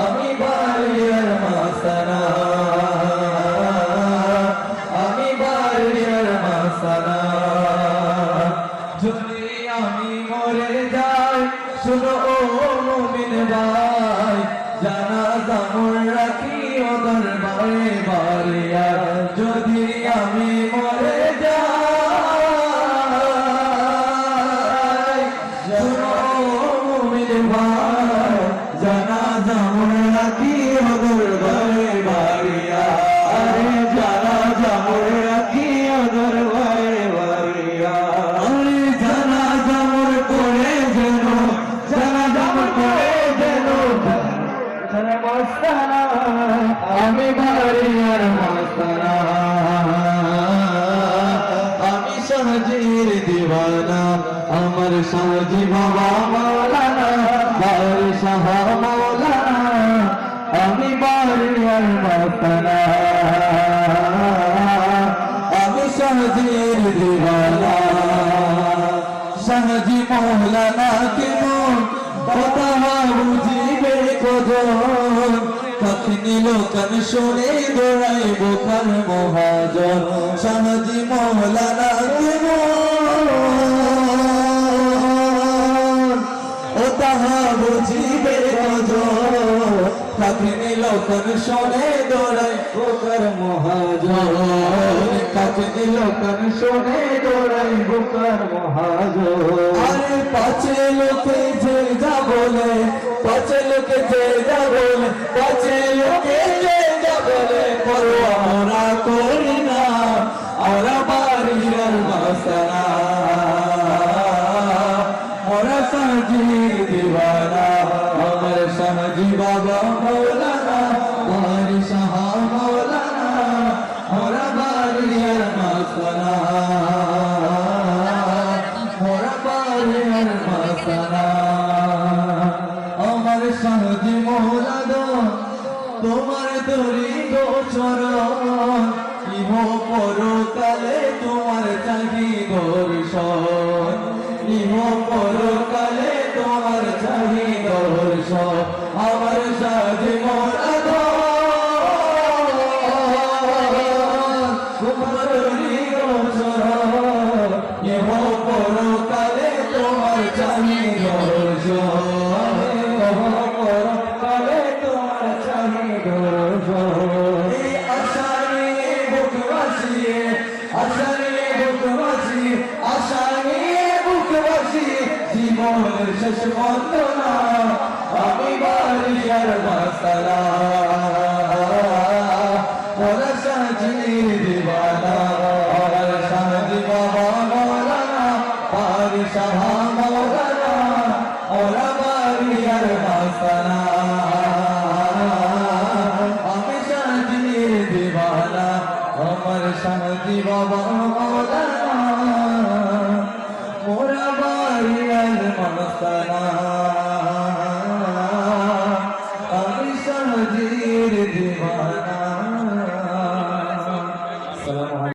আমি বাড়িয়ার মাসানা। আমি বাড়িয়ার মাসানা। যদি আমি মরে যাই শুনো মস্তানা, আমি বাড়িয়ার মস্তানা। আমি সহজির দিওয়ানা আমার সহজি বাবা মাওলানা বাড়ি শাহ মাওলানা আমি বাড়িয়ার মস্তানা। আমি সহজির দিওয়ানা সহজি মাওলানা কে কখনি লোকন শুনে দৌড়াই বোখার মহাজন। সহজি মহলানা ও তাহা বুঝিবে কজন। কখনি লোকন শুনে দৌড়াই বোখার মহাজন। কখনি লোকন শুনে দৌড়াই বোখার মহাজন। আরে পাঁচে লোকে যে যা বলে পাঁচে লোকে যে যা বলে পাঁচে লোকে যে যা বলে পরোয়া আমরা করি না আমরা বাড়ির বাসনা। মোরা সাজি দিওয়ানা আমার সাজি বাবা মৌলানা বাড়ি শাহ মৌলানা, মোরা বাড়ির বাসনা। সাজি মৌলানা তোমার দরি গোচরণ ইহ পরকালে তোমার চাহি দর্শন। ইহ পরকালে তোমার চাহি দর্শন। আমার সাজে মরাদ তোমার দরি গোচরণ ইহ পরকালে তোমার চাহি দর্শন। জীবনের শেষ বন্দনা আমি বাড়িয়ার মাসালা মোরা সাজির দিওয়ানা আমার সাজি বাবা মৌলানা পারি শাহ মৌলানা ওরা বাড়িয়ার মাসালা আমি সাজির দিওয়ানা আমার সাজি বাবা